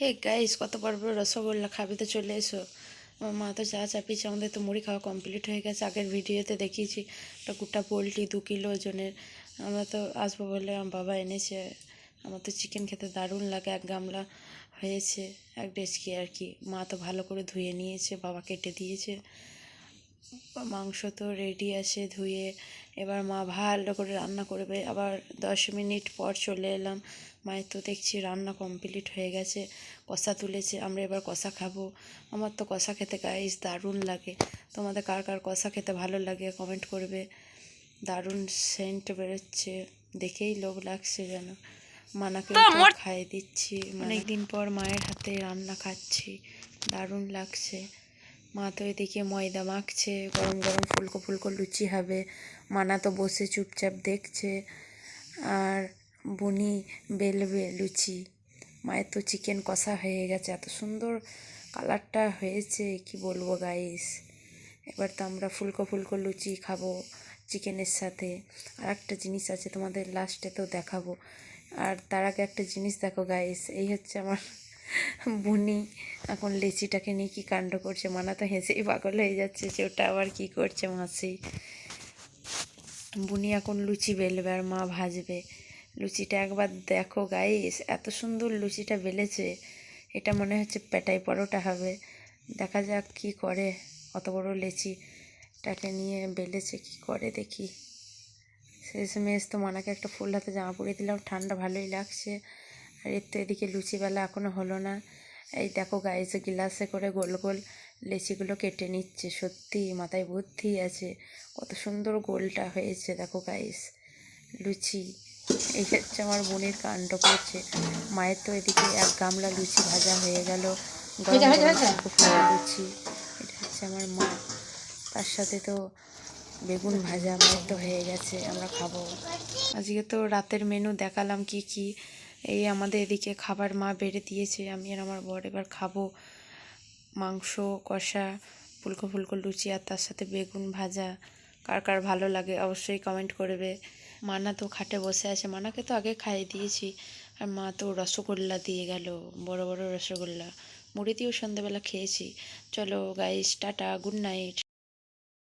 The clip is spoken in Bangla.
হে গাইস কত বড় বড় রসগোল্লা খাবে তো চলে এসো। আমার মা তো চা চাপিয়েছে, আমাদের তো মুড়ি খাওয়া কমপ্লিট হয়ে গেছে। আগের ভিডিওতে দেখিয়েছি, একটা গোটা পোলট্রি দু কিলো ওজনের। আমরা তো আসব বলে আমার বাবা এনেছে। আমার তো চিকেন খেতে দারুণ লাগে, এক গামলা হয়েছে, এক ডেস্কি আর কি। মা তো ভালো করে ধুয়ে নিয়েছে, বাবা কেটে দিয়েছে। মাংস তো রেডি আছে ধুয়ে এবার মা ভালো করে রান্না করবে। আবার দশ মিনিট পর চলে এলাম। মায়ের তো দেখছি রান্না কমপ্লিট হয়ে গেছে কষা তুলেছে। আমরা এবার কষা খাব। আমার তো কষা খেতে গাইস দারুণ লাগে। তোমাদের কার কার কষা খেতে ভালো লাগে কমেন্ট করবে। দারুণ সেন্ট বেরোচ্ছে। দেখেই লোভ লাগছে যেন। মানাকে খাইয়ে দিচ্ছি। অনেক দিন পর মায়ের হাতে রান্না খাচ্ছি। দারুণ লাগছে। মা তো এদিকে ময়দা মাখছে, গরম গরম ফুলকো ফুলকো লুচি হবে মানা তো বসে চুপচাপ দেখছে। আর বুনি বেলবে লুচি। মায়ের তো চিকেন কষা হয়ে গেছে, এত সুন্দর কালারটা হয়েছে, কি বলব গাইস এবার তো আমরা ফুলকো ফুলকো লুচি খাব চিকেনের সাথে। আর একটা জিনিস আছে তোমাদের লাস্টে তো দেখাবো। আর তার আগে একটা জিনিস দেখো গাইস এই হচ্ছে আমার বুনি এখন লেচিটাকে নিয়ে কি কাণ্ড করছে? মানা তো হেসেই পাগল হয়ে যাচ্ছে যে ওটা আবার কি করছে মাসি? বুনি এখন লুচি বেলবে আর মা ভাজবে। লুচিটা একবার দেখো গাইস এত সুন্দর লুচিটা বেলেছে। এটা মনে হচ্ছে পেটাই পরোটা হবে। দেখা যাক কি করে। অত বড় লেচিটাকে নিয়ে বেলেছে, কি করে দেখি? শেষ শেষমেশ তো মানাকে একটা ফুল হাতে জামা পরিয়ে দিলাম। ঠান্ডা ভালোই লাগছে। আর এর তো এদিকে লুচিবেলা এখনও হলো না। এই দেখো গাইস গ্লাসে করে গোল গোল লেচিগুলো কেটে নিচ্ছে। সত্যি মাথায় বুদ্ধি আছে। কত সুন্দর গোলটা হয়েছে দেখো গাইস লুচি এই হচ্ছে আমার বোনের কাণ্ড করছে মায়ের তো এদিকে এক গামলা লুচি ভাজা হয়ে গেল। গরম লুচি এটা হচ্ছে আমার মা। তার সাথে তো বেগুন ভাজা আমার তো হয়ে গেছে আমরা খাব। আজকে তো রাতের মেনু দেখালাম কি কি। এই আমাদের এদিকে খাবার মা বেড়ে দিয়েছে। আমি আর আমার বর এবার খাব মাংস, কষা, ফুলকো ফুলকো লুচি আর তার সাথে বেগুন ভাজা। কার কার ভালো লাগে অবশ্যই কমেন্ট করবে। মানা তো খাটে বসে আছে। মানাকে তো আগে খাইয়ে দিয়েছি। আর মা তো রসগোল্লা দিয়ে গেল, বড় বড় রসগোল্লা। মুড়ি দিয়েও সন্ধ্যেবেলা খেয়েছি। চলো গাইস টাটা গুড নাইট